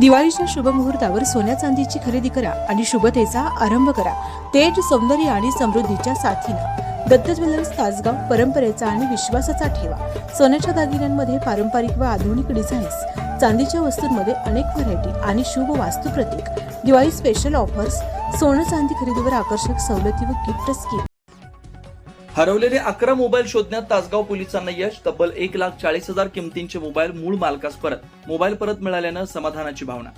दिवाळीच्या शुभ मुहूर्तावर सोन्या चांदीची खरेदी करा आणि शुभतेचा आरंभ करा. तेज सौंदर्य आणि समृद्धीच्या साथीनं दत्त ज्वेलर्स तासगाव परंपरेचा आणि विश्वासाचा ठेवा. सोन्याच्या दागिन्यांमध्ये पारंपरिक व आधुनिक डिझाईन्स चांदीच्या वस्तूंमध्ये अनेक व्हरायटी आणि शुभ वास्तू प्रतीक दिवाळी स्पेशल ऑफर्स सोनं चांदी खरेदीवर आकर्षक सवलती व गिफ्ट स्कीम हरवलेले अकरा मोबाईल शोधण्यात तासगाव पोलिसांना यश तब्बल एक लाख चाळीस हजार किमतींचे मोबाईल मूळ मालकास परत. मोबाईल परत मिळाल्यानं समाधानाची भावना.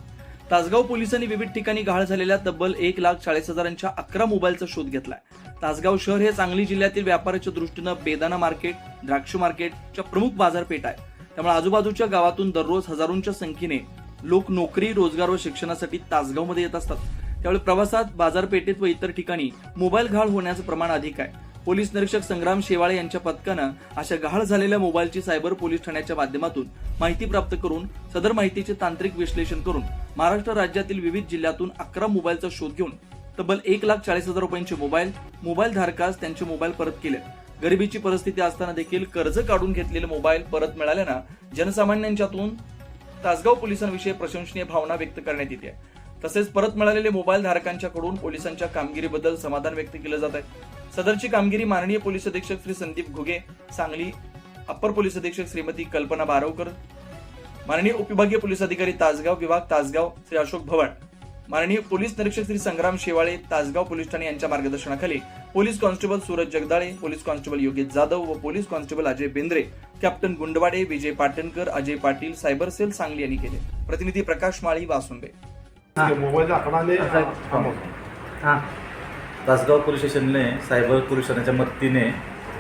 तासगाव पोलिसांनी विविध ठिकाणी गहाळ झालेल्या तब्बल एक लाख चाळीस हजारांच्या अकरा मोबाईलचा शोध घेतलाय. तासगाव शहर हे सांगली जिल्ह्यातील व्यापाराच्या दृष्टीनं बेदाना मार्केट द्राक्ष मार्केटच्या प्रमुख बाजारपेठ आहे. त्यामुळे आजूबाजूच्या गावातून दररोज हजारोंच्या संख्येने लोक नोकरी रोजगार व शिक्षणासाठी तासगावमध्ये येत असतात. त्यामुळे प्रवासात बाजारपेठेत व इतर ठिकाणी मोबाईल घाळ होण्याचं प्रमाण अधिक आहे. पोलीस निरीक्षक संग्राम शेवाळे यांच्या पथकानं अशा गहाळ झालेल्या मोबाईलची सायबर पोलीस ठाण्याच्या माध्यमातून माहिती प्राप्त करून सदर माहितीचे तांत्रिक विश्लेषण करून महाराष्ट्र राज्यातील विविध जिल्ह्यातून अकरा मोबाईलचा शोध घेऊन तब्बल एक लाख चाळीस हजार रुपयांचे मोबाईल मोबाईल धारकास त्यांचे मोबाईल परत केले. गरिबीची परिस्थिती असताना देखील कर्ज काढून घेतलेले मोबाईल परत मिळाल्यानं जनसामान्यांच्यातून तासगाव पोलिसांविषयी प्रशंसनीय भावना व्यक्त करण्यात येते. तसेच परत मिळालेले मोबाईल धारकांच्याकडून पोलिसांच्या कामगिरीबद्दल समाधान व्यक्त केलं जात आहे. सदरची कामगिरी माननीय पोलीस अधीक्षक श्री संदीप घुगे सांगली अप्पर पोलीस अधीक्षक श्रीमती कल्पना बारवकर माननीय उपविभागीय पोलीस अधिकारी तासगाव विभाग तासगाव श्री अशोक भवण माननीय पोलीस निरीक्षक श्री संग्राम शेवाळे तासगाव पोलीस ठाणे यांच्या मार्गदर्शनाखाली police constable Suraj Jagdale police constable Yogesh Jadhav व police constable Ajay Bendre captain Gundwade Vijay Patankar Ajay Patil cyber cell Sangli यांनी केले. प्रतिनिधी प्रकाश माळी वासुंबे. हां. तासगाव पोलीस स्टेशनने सायबर पोलीस स्टेशनच्या मदतीने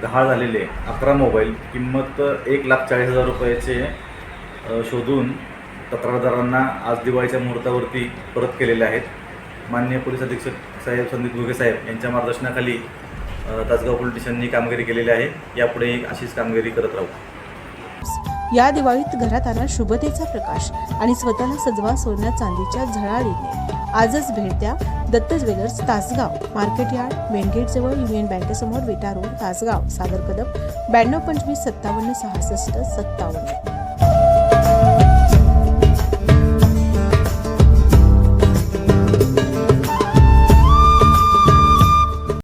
गहाळ झालेले अकरा मोबाईल किंमत एक लाख चाळीस हजार रुपयाचे शोधून तक्रारदारांना आज दिवाळीच्या मुहूर्तावरती परत केलेले आहेत. माननीय पोलीस अधीक्षक साहेब संदीप घुगे साहेब यांच्या मार्गदर्शनाखाली तासगाव पोलीस स्टेशननी कामगिरी केलेली आहे. यापुढे अशीच कामगिरी करत राहू. या दिवाळीत घरात आणा शुभतेचा प्रकाश आणि स्वतःला सजवा सोन्या चांदीच्या झळाळीने. आजच भेट द्या Datta jewellers Tasgaon market yard main gate जवळ युनियन बँकेसमोर विटा रोड तासगाव सागर कदम ब्याण्णव पंचवीस सत्तावन्न सहासष्ट सत्तावन्न.